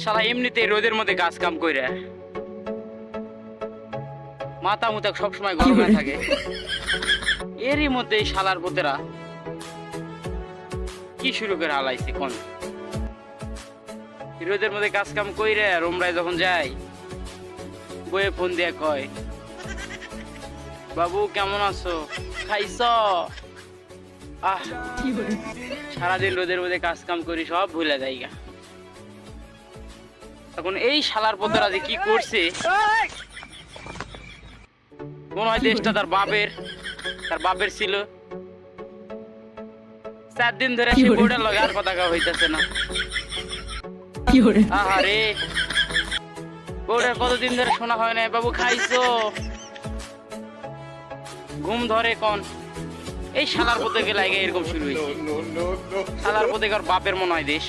শালা এমনিতেই রোদের মধ্যে কাজ কাম কইরা মাথা মুতা সবসময় গরমে থাকে। এরই মধ্যে এই শালার পোতেরা কি শুরু করে হালাইছে, কোন? রোদের মধ্যে কাজ কাম কইরে রোমরায় যখন যাই বয়ে ফোন দিয়ে কয়, বাবু, কেমন আছো? খাইছ? আহ, সারাদিন রোদের মধ্যে কাজ কাম করি, সব ভুলে যাই গা এখন এই শালার পোতেরা যে কি করছে? মনে হয় দেশটা তার বাপের তার বাপের ছিল। চার দিন ধরে সে বউটার লগে আর কথা হইতাছে না। আহারে। বউটার কতদিন ধরে শোনা হয় না বাবু খাইছো? ঘুম ধরে কোন। এই শালার পথে গেলে এরকম শুরু হয়েছে শালার পথে বাপের মনে হয় দেশ।